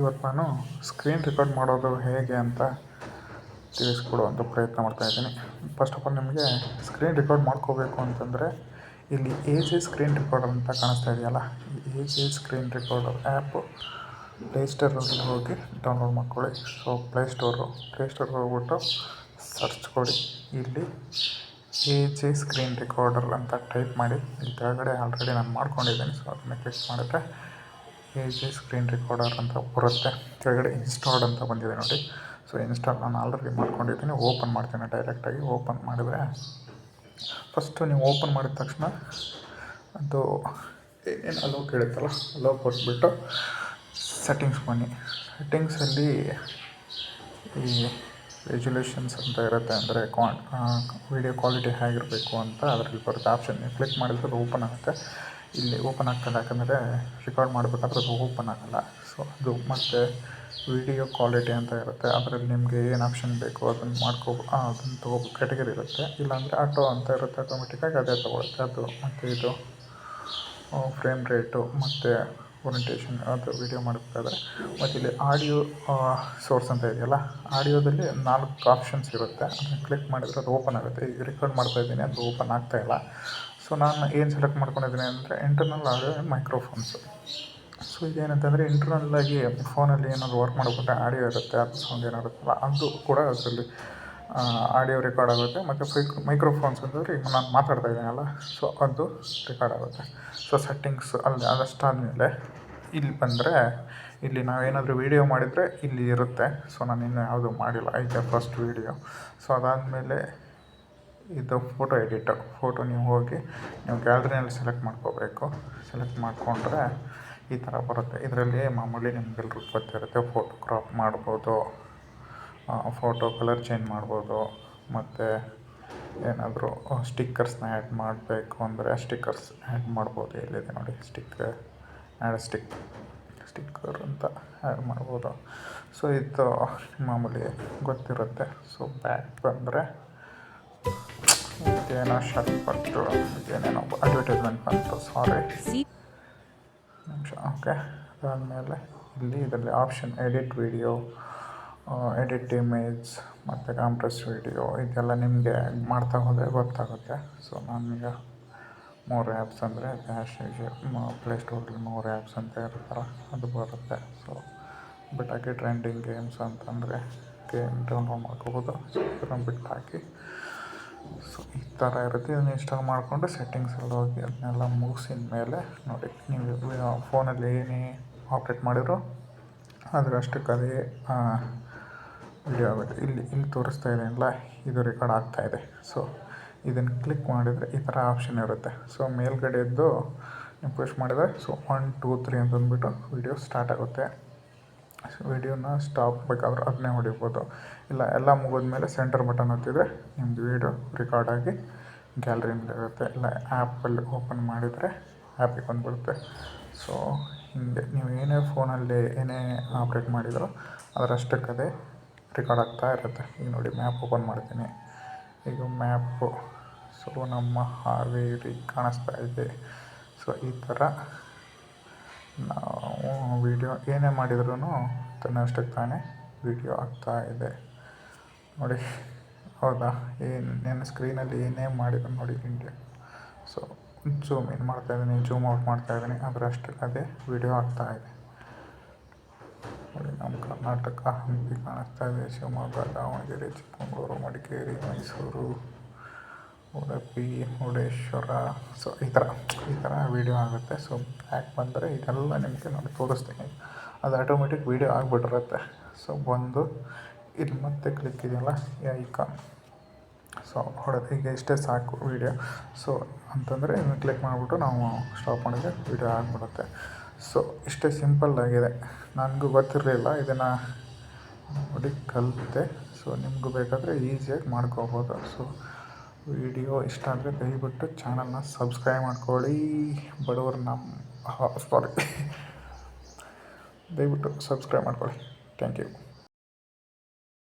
ಇವತ್ತು ನಾನು screen record ಮಾಡೋದು ಹೇಗೆ ಅಂತ ತಿಳಿಸ್ಕೊಡುವಂಥ ಪ್ರಯತ್ನ ಮಾಡ್ತಾ ಇದ್ದೀನಿ. ಫಸ್ಟ್ ಆಫ್ ಆಲ್ ನಿಮಗೆ ಸ್ಕ್ರೀನ್ ರೆಕಾರ್ಡ್ ಮಾಡ್ಕೋಬೇಕು ಅಂತಂದರೆ ಇಲ್ಲಿ ಎ ಜಿ ಸ್ಕ್ರೀನ್ ರೆಕಾರ್ಡ್ ಅಂತ ಕಾಣಿಸ್ತಾ ಇದೆಯಲ್ಲ? ಈ A G screen recorder app ಪ್ಲೇಸ್ಟೋರಲ್ಲಿ ಹೋಗಿ ಡೌನ್ಲೋಡ್ ಮಾಡ್ಕೊಳ್ಳಿ. ಸೊ ಪ್ಲೇಸ್ಟೋರು ಪ್ಲೇಸ್ಟೋರ್ಗೆ ಹೋಗ್ಬಿಟ್ಟು ಸರ್ಚ್ ಕೊಡಿ. ಇಲ್ಲಿ ಎ ಜಿ ಸ್ಕ್ರೀನ್ ರೆಕಾರ್ಡರ್ ಅಂತ ಟೈಪ್ ಮಾಡಿ. ಇಲ್ಲಿ ಕೆಳಗಡೆ ಆಲ್ರೆಡಿ ನಾನು ಮಾಡ್ಕೊಂಡಿದ್ದೀನಿ. ಸೊ ಅದನ್ನು ಕ್ಲಿಕ್ ಮಾಡಿದ್ರೆ ಎ ಜೆ ಸ್ಕ್ರೀನ್ ರೆಕಾರ್ಡರ್ ಅಂತ ಬರುತ್ತೆ. ಕೆಳಗಡೆ ಇನ್ಸ್ಟಾಲ್ಡ್ ಅಂತ ಬಂದಿದೆ ನೋಡಿ. ಸೊ ಇನ್ಸ್ಟಾಲ್ ನಾನು ಆಲ್ರೆಡಿ ಮಾಡ್ಕೊಂಡಿದ್ದೀನಿ. ಓಪನ್ ಮಾಡ್ತೀನಿ ಡೈರೆಕ್ಟಾಗಿ ಓಪನ್ ಮಾಡಿದರೆ ಫಸ್ಟು ನೀವು ಓಪನ್ ಮಾಡಿದ ತಕ್ಷಣ ಅದು ಏನೇನು ಅಲೋ ಕೇಳುತ್ತಲ್ಲ ಅಲೋ ಕೊಟ್ಬಿಟ್ಟು ಸೆಟ್ಟಿಂಗ್ಸ್ ಬನ್ನಿ. ಸೆಟ್ಟಿಂಗ್ಸಲ್ಲಿ ಈ ರೆಜುಲೇಷನ್ಸ್ ಅಂತ ಇರುತ್ತೆ ಅಂದರೆ ಕ್ವಾನ್ ವೀಡಿಯೋ ಕ್ವಾಲಿಟಿ ಹೇಗಿರಬೇಕು ಅಂತ ಅದರಲ್ಲಿ ಬರುತ್ತೆ. ಆಪ್ಷನ್ ನೀವು ಕ್ಲಿಕ್ ಮಾಡಿದ್ರೆ ಅದು ಓಪನ್ ಆಗುತ್ತೆ. ಇಲ್ಲಿ ಓಪನ್ ಆಗ್ತದೆ, ಯಾಕಂದರೆ ರೆಕಾರ್ಡ್ ಮಾಡಬೇಕಾದ್ರೆ ಅದು ಓಪನ್ ಆಗೋಲ್ಲ. ಸೊ ಅದು ಮತ್ತು ವಿಡಿಯೋ ಕ್ವಾಲಿಟಿ ಅಂತ ಇರುತ್ತೆ. ಅದರಲ್ಲಿ ನಿಮಗೆ ಏನು ಆಪ್ಷನ್ ಬೇಕು ಅದನ್ನು ಮಾಡ್ಕೋ ಅದನ್ನು ತಗೋ ಕ್ಯಾಟಗರಿ ಇರುತ್ತೆ. ಇಲ್ಲಾಂದರೆ ಆಟೋ ಅಂತ ಇರುತ್ತೆ ಆಟೋಮೆಟಿಕ್ಕಾಗಿ ಅದೇ ತೊಗೊಳುತ್ತೆ. ಅದು ಮತ್ತು ಇದು ಫ್ರೇಮ್ ರೇಟು ಮತ್ತು ಓರಿಯಂಟೇಷನ್ ಅದು ವಿಡಿಯೋ ಮಾಡಬೇಕಾದ್ರೆ. ಮತ್ತು ಇಲ್ಲಿ ಆಡಿಯೋ ಸೋರ್ಸ್ ಅಂತ ಇದೆಯಲ್ಲ ಆಡಿಯೋದಲ್ಲಿ ನಾಲ್ಕು ಆಪ್ಷನ್ಸ್ ಇರುತ್ತೆ. ಅದನ್ನು ಕ್ಲಿಕ್ ಮಾಡಿದರೆ ಅದು ಓಪನ್ ಆಗುತ್ತೆ. ಈಗ ರೆಕಾರ್ಡ್ ಮಾಡ್ತಾ ಇದ್ದೀನಿ, ಅದು ಓಪನ್ ಆಗ್ತಾಯಿಲ್ಲ ಸೊ ನಾನು ಏನು ಸೆಲೆಕ್ಟ್ ಮಾಡ್ಕೊಂಡಿದ್ದೀನಿ ಅಂದರೆ ಇಂಟರ್ನಲ್ ಆಡಿಯೋ ಮೈಕ್ರೋಫೋನ್ಸು ಸೊ ಇದೇನಂತಂದರೆ ಇಂಟರ್ನಲ್ಲಾಗಿ ಫೋನಲ್ಲಿ ಏನಾದರೂ ವರ್ಕ್ ಮಾಡಿಕೊಂಡ್ರೆ ಆಡಿಯೋ ಇರುತ್ತೆ ಅದು ಸೌಂಡ್ ಏನಾಗುತ್ತಲ್ಲ, ಅದು ಕೂಡ ಅದರಲ್ಲಿ ಆಡಿಯೋ ರೆಕಾರ್ಡ್ ಆಗುತ್ತೆ ಮತ್ತು ಫೈಕ್ ಮೈಕ್ರೋಫೋನ್ಸ್ ಅಂತಂದರೆ ಈಗ ನಾನು ಮಾತಾಡ್ತಾ ಇದ್ದೀನಲ್ಲ ಸೊ ಅದು ರೆಕಾರ್ಡ್ ಆಗುತ್ತೆ. ಸೊ ಸೆಟ್ಟಿಂಗ್ಸ್ ಅಲ್ಲಿ ಅದಷ್ಟಾದಮೇಲೆ ಇಲ್ಲಿ ಬಂದರೆ ಇಲ್ಲಿ ನಾವೇನಾದರೂ ವೀಡಿಯೋ ಮಾಡಿದರೆ ಇಲ್ಲಿ ಇರುತ್ತೆ. ಸೊ ನಾನು ಇನ್ನೂ ಯಾವುದೂ ಮಾಡಿಲ್ಲ ಐತೆ ಫಸ್ಟ್ ವೀಡಿಯೋ ಸೊ ಅದಾದಮೇಲೆ ಇದು ಫೋಟೋ ಎಡಿಟು ಫೋಟೋ ನೀವು ಹೋಗಿ ನೀವು ಗ್ಯಾಲ್ರಿನಲ್ಲಿ ಸೆಲೆಕ್ಟ್ ಮಾಡ್ಕೋಬೇಕು. ಸೆಲೆಕ್ಟ್ ಮಾಡಿಕೊಂಡ್ರೆ ಈ ಥರ ಬರುತ್ತೆ. ಇದರಲ್ಲಿ ಮಾಮೂಲಿ ನಿಮ್ಗೆಲ್ರಿಗೂ ಗೊತ್ತಿರುತ್ತೆ ಫೋಟೋ ಕ್ರಾಪ್ ಮಾಡ್ಬೋದು ಫೋಟೋ ಕಲರ್ ಚೇಂಜ್ ಮಾಡ್ಬೋದು, ಮತ್ತು ಏನಾದರೂ ಸ್ಟಿಕ್ಕರ್ಸ್ನ ಆ್ಯಡ್ ಮಾಡಬೇಕು ಅಂದರೆ ಸ್ಟಿಕ್ಕರ್ಸ್ ಆ್ಯಡ್ ಮಾಡ್ಬೋದು. ಇಲ್ಲಿದೆ ನೋಡಿ ಸ್ಟಿಕ್ಕರ್ ಆ್ಯಡ್ ಸ್ಟಿಕ್ ಸ್ಟಿಕ್ಕರ್ ಅಂತ ಆ್ಯಡ್ ಮಾಡ್ಬೋದು. ಸೊ ಇದು ಮಾಮೂಲಿ ಗೊತ್ತಿರುತ್ತೆ. ಸೊ ಬ್ಯಾಕ್ ಬಂದರೆ ಇದೇನೋ ಶರ್ಟ್ ಬಂತು ಇದೇನೇನೋ ಅಡ್ವರ್ಟೈಸ್ಮೆಂಟ್ ಬಂತು ಸಾರಿ ನಿಮಿಷ ಓಕೆ ಅದಾದಮೇಲೆ ಇಲ್ಲಿ ಇದರಲ್ಲಿ option edit video edit image ಮತ್ತು ಕಾಂಪ್ರೆಸ್ ವಿಡಿಯೋ ಇದೆಲ್ಲ ನಿಮಗೆ ಮಾಡ್ತಾ ಹೋದರೆ ಗೊತ್ತಾಗುತ್ತೆ. ಸೊ ನಾನೀಗ ಮೂರು ಆ್ಯಪ್ಸ್ ಅಂದರೆ ಡ್ಯಾಶ್ ಪ್ಲೇಸ್ಟೋರಲ್ಲಿ ಮೂರು ಆ್ಯಪ್ಸ್ ಅಂತ ಇರ್ತಾರೆ ಅದು ಬರುತ್ತೆ. ಸೊ ಬಿಟ್ಟಾಕಿ ಟ್ರೆಂಡಿಂಗ್ ಗೇಮ್ಸ್ ಅಂತಂದರೆ ಗೇಮ್ ಡೌನ್ಲೋಡ್ ಮಾಡ್ಕೋಬೋದು. ಸೊ ಈ ಥರ ಇರುತ್ತೆ. ಇದನ್ನ ಇನ್ಸ್ಟಾಲ್ ಮಾಡಿಕೊಂಡು ಸೆಟ್ಟಿಂಗ್ಸಲ್ಲಿ ಹೋಗಿ ಅದನ್ನೆಲ್ಲ ಮುಗಿಸಿದ ಮೇಲೆ ನೋಡಿ, ನೀವು ಫೋನಲ್ಲಿ ಏನೇ ಆಪ್ರೇಟ್ ಮಾಡಿದ್ರು ಅದ್ರ ಅಷ್ಟಕ್ಕೆ ಅದೇ ವಿಡಿಯೋ ಆಗುತ್ತೆ. ಇಲ್ಲಿ ಇಲ್ಲಿ ತೋರಿಸ್ತಾ ಇದೆಯಲ್ಲ ಇದು ರೆಕಾರ್ಡ್ ಆಗ್ತಾಯಿದೆ ಸೊ ಇದನ್ನು ಕ್ಲಿಕ್ ಮಾಡಿದರೆ ಈ ಥರ ಆಪ್ಷನ್ ಇರುತ್ತೆ. ಸೊ ಮೇಲ್ಗಡೆದ್ದು ನೀವು ಪುಷ್ ಮಾಡಿದರೆ ಸೊ ಒನ್ ಟೂ ತ್ರೀ ಅಂತ ಅಂದ್ಬಿಟ್ಟು ವಿಡಿಯೋ ಸ್ಟಾರ್ಟ್ ಆಗುತ್ತೆ. ವಿಡಿಯೋನ ಸ್ಟಾಪ್ ಬೇಕಾದ್ರೆ ಅದನ್ನೇ ಹೊಡಿಬೋದು. ಇಲ್ಲ, ಎಲ್ಲ ಮುಗಿದ್ಮೇಲೆ ಸೆಂಟರ್ ಬಟನ್ ಒತ್ತಿದರೆ ನಿಮ್ಮದು ವೀಡಿಯೋ ರೆಕಾರ್ಡ್ ಆಗಿ ಗ್ಯಾಲರಿನಲ್ಲಿ ಇರುತ್ತೆ. ಇಲ್ಲ ಆ್ಯಪಲ್ಲಿ ಓಪನ್ ಮಾಡಿದರೆ ಆ್ಯಪಿಗೆ ಬಂದುಬಿಡುತ್ತೆ. ಸೊ ಹೀಗೆ ನೀವು ಏನೇ ಫೋನಲ್ಲಿ ಏನೇ ಆಪ್ರೇಟ್ ಮಾಡಿದರೂ ಅದರಷ್ಟಕ್ಕದೇ ರೆಕಾರ್ಡ್ ಆಗ್ತಾ ಇರುತ್ತೆ. ಈಗ ನೋಡಿ ಮ್ಯಾಪ್ ಓಪನ್ ಮಾಡ್ತೀನಿ. ಈಗ ಮ್ಯಾಪು ಸೊ ನಮ್ಮ ಹಾವೇರಿ ಕಾಣಿಸ್ತಾ ಇದೆ. ಸೊ ಈ ಥರ ನಾವು ವೀಡಿಯೋ ಏನೇ ಮಾಡಿದ್ರೂ ತನ್ನಷ್ಟಕ್ಕೆ ತಾನೇ ವೀಡಿಯೋ ಆಗ್ತಾ ಇದೆ. ನೋಡಿ, ಹೌದಾ? ಏನು ನನ್ನ ಸ್ಕ್ರೀನಲ್ಲಿ ಏನೇ ಮಾಡಿದ್ರು ನೋಡಿ ಇಂಡಿಯಾ ಸೊ ಜೂಮ್ ಇನ್ ಮಾಡ್ತಾಯಿದ್ದೀನಿ ಜೂಮ್ ಔಟ್ ಮಾಡ್ತಾಯಿದ್ದೀನಿ ಅದರ ಅಷ್ಟಕ್ಕೆ ಅದೇ ವೀಡಿಯೋ ಆಗ್ತಾ ಇದೆ. ನೋಡಿ, ನಮ್ಮ ಕರ್ನಾಟಕ ಹಂಪಿ ಕಾಣಿಸ್ತಾ ಇದೆ. ಶಿವಮೊಗ್ಗ, ದಾವಣಗೆರೆ, ಚಿಕ್ಕಮಗಳೂರು, ಮಡಿಕೇರಿ, ಮೈಸೂರು. ಉಡುಪಿ, ಮುರುಡೇಶ್ವರ ಸೊ ಈ ಥರ ಈ ಥರ ವೀಡಿಯೋ ಆಗುತ್ತೆ. ಸೊ ಬ್ಯಾಕ್ ಬಂದರೆ ಇದೆಲ್ಲ ನಿಮಗೆ ನಾನು ತೋರಿಸ್ತೀನಿ. ಅದು ಆಟೋಮೆಟಿಕ್ ವೀಡಿಯೋ ಆಗಿಬಿಟ್ಟಿರುತ್ತೆ. ಸೊ ಬಂದು ಇದು ಮತ್ತೆ ಕ್ಲಿಕ್ ಇದೆಯಲ್ಲ, ಈ ಸೊ ಹೊಡೆದು ಈಗ ಇಷ್ಟೇ ಸಾಕು ವೀಡಿಯೋ ಸೊ ಅಂತಂದರೆ ಇದನ್ನು ಕ್ಲಿಕ್ ಮಾಡಿಬಿಟ್ಟು ನಾವು ಸ್ಟಾಪ್ ಮಾಡಿದರೆ ವೀಡಿಯೋ ಆಗಿಬಿಡುತ್ತೆ. ಸೊ ಇಷ್ಟೇ ಸಿಂಪಲ್ ಆಗಿದೆ. ನನಗೂ ಗೊತ್ತಿರಲಿಲ್ಲ, ಇದನ್ನು ನೋಡಿ ಕಲಿತೆ. ಸೊ ನಿಮಗೂ ಬೇಕಾದರೆ ಈಸಿಯಾಗಿ ಮಾಡ್ಕೋಬೋದು. ಸೊ ವಿಡಿಯೋ ಇಷ್ಟ ಆದರೆ ದಯವಿಟ್ಟು ಚಾನಲ್ನ ಸಬ್ಸ್ಕ್ರೈಬ್ ಮಾಡ್ಕೊಳ್ಳಿ. ಬಡವರು ನಮ್ಮ ಸಾರಿ ದಯವಿಟ್ಟು ಸಬ್ಸ್ಕ್ರೈಬ್ ಮಾಡ್ಕೊಳ್ಳಿ. Thank you